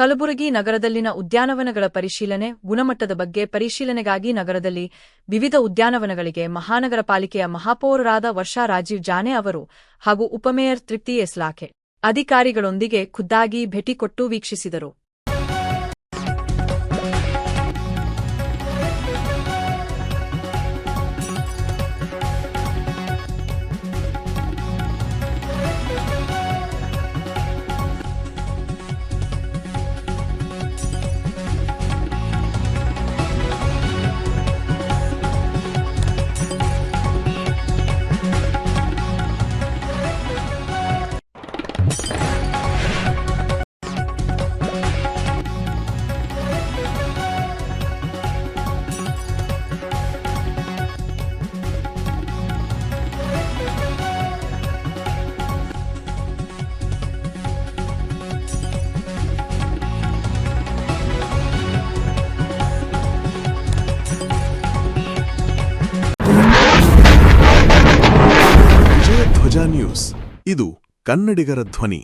ಕಲಬುರಗಿ ನಗರದಲ್ಲಿನ ಉದ್ಯಾನವನಗಳ ಪರಿಶೀಲನೆ, ಗುಣಮಟ್ಟದ ಬಗ್ಗೆ ಪರಿಶೀಲನೆಗಾಗಿ ನಗರದಲ್ಲಿ ವಿವಿಧ ಉದ್ಯಾನವನಗಳಿಗೆ ಮಹಾನಗರ ಪಾಲಿಕೆಯ ಮಹಾಪೌರರಾದ ವರ್ಷಾ ರಾಜೀವ್ ಜಾನೆ ಅವರು ಹಾಗೂ ಉಪಮೇಯರ್ ತೃಪ್ತಿ ಎಸ್ಲಾಖೆ ಅಧಿಕಾರಿಗಳೊಂದಿಗೆ ಖುದ್ದಾಗಿ ಭೇಟಿ ಕೊಟ್ಟು ವೀಕ್ಷಿಸಿದರು. ನ್ಯೂಸ್ ಇದು ಕನ್ನಡಿಗರ ಧ್ವನಿ.